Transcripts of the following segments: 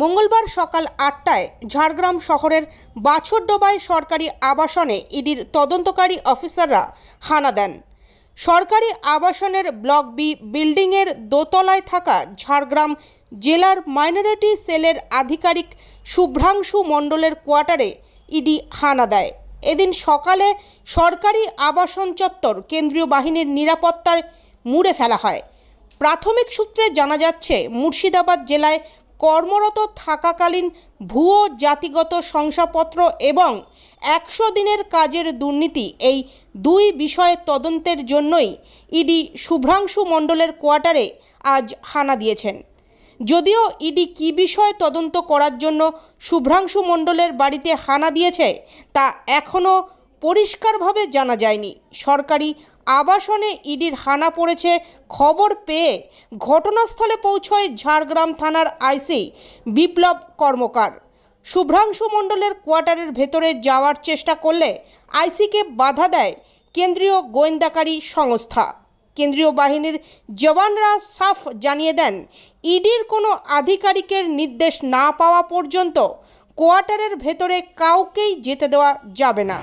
মঙ্গলবার সকাল আটটায় ঝাড়গ্রাম শহরের বাছরডোবায় সরকারি আবাসনে ইডির তদন্তকারী অফিসাররা হানা দেন সরকারি আবাসনের ব্লক বি বিল্ডিংয়ের দোতলায় থাকা ঝাড়গ্রাম জেলার মাইনরিটি সেলের আধিকারিক শুভ্রাংশু মণ্ডলের কোয়ার্টারে ইডি হানা দেয় এদিন সকালে সরকারি আবাসন চত্বর কেন্দ্রীয় বাহিনীর নিরাপত্তার মুড়ে ফেলা হয় প্রাথমিক সূত্রে জানা যাচ্ছে মুর্শিদাবাদ জেলায় কর্মরত থাকাকালীন ভুয়ো জাতিগত শংসাপত্র এবং একশো দিনের কাজের দুর্নীতি এই দুই বিষয়ে তদন্তের জন্যই ইডি শুভ্রাংশু মণ্ডলের কোয়ার্টারে আজ হানা দিয়েছেন যদিও ইডি কী বিষয়ে তদন্ত করার জন্য শুভ্রাংশু মণ্ডলের বাড়িতে হানা দিয়েছে তা এখনও পরিষ্কারভাবে জানা যায়নি সরকারি আবাসনে ইডির হানা পড়েছে খবর পেয়ে ঘটনাস্থলে পৌঁছয় ঝাড়গ্রাম থানার আইসি বিপ্লব কর্মকার শুভ্রাংশু মণ্ডলের কোয়ার্টারের ভেতরে যাওয়ার চেষ্টা করলে আইসিকে বাধা দেয় কেন্দ্রীয় গোয়েন্দাকারী সংস্থা কেন্দ্রীয় বাহিনীর জওয়ানরা সাফ জানিয়ে দেন ইডির কোনো আধিকারিকের নির্দেশ না পাওয়া পর্যন্ত কোয়ার্টারের ভেতরে কাউকেই যেতে দেওয়া যাবে না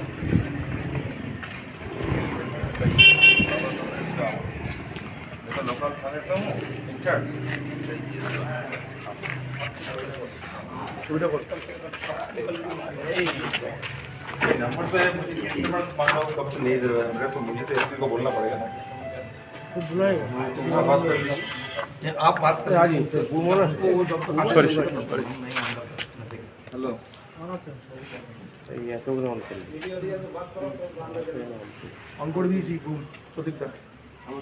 ये नंबर पे मांगा कब से नहीं दे रहा है मेरा तो मुझे तो एसपी को बोलना पड़ेगा ना आप बात करें आज सॉरी सॉरी हेलो অঙ্কর দিয়েছি প্রতীকটা আমার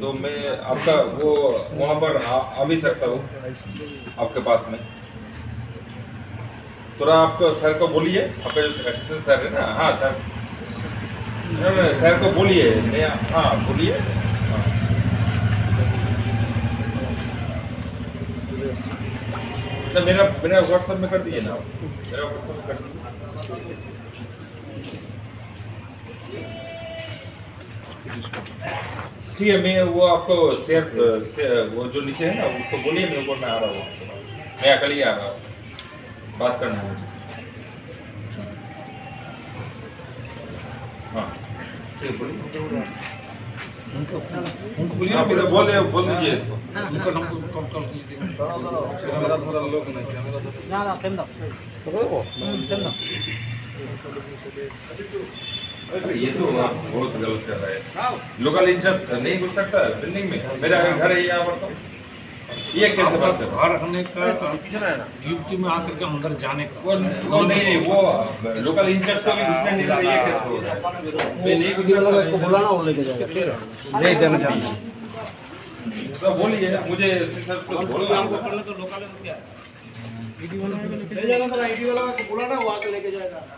तो मैं आपका वो वहाँ पर आ, आ भी सकता हूँ आपके पास में थोड़ा आप सर को बोलिए आपका जो असिस्टेंट सर है ना हाँ सर नहीं सर को बोलिए मैं हाँ बोलिए तो मेरा मेरा व्हाट्सएप में कर दीजिए ना मेरा व्हाट्सएप में कर दीजिए ठीक है मैं वो आपको शेयर वो जो नीचे है ना उसको बोलिए मेरे को मैं आ रहा हूँ आपके पास मैं अकेले ही आ रहा हूँ बात करना है मुझे हाँ ठीक बोलिए हाँ। हाँ, बोलिए बोल हाँ। दीजिए इसको उनको नंबर कॉल कॉल कीजिए मेरा थोड़ा लोग नहीं मेरा ना ना टेंडर तो वो टेंडर हम्म, ये तो बहुत गलत कर रहे हैं लोकल इंटरेस्ट नहीं घुस सकता बिल्डिंग में मेरा घर है यहाँ पर तो ये कैसे बात है बाहर हमने का ड्यूटी में आकर के अंदर जाने का वो वो नहीं वो लोकल इंटरेस्ट को भी घुसने नहीं दे ये कैसे हो रहा है नहीं इसको बुलाना वो लेके जाएगा नहीं जाना चाहिए तो बोलिए मुझे तो सर तो बोलना तो लोकल क्या आईडी वाला आईडी वाला बुलाना वो आके लेके जाएगा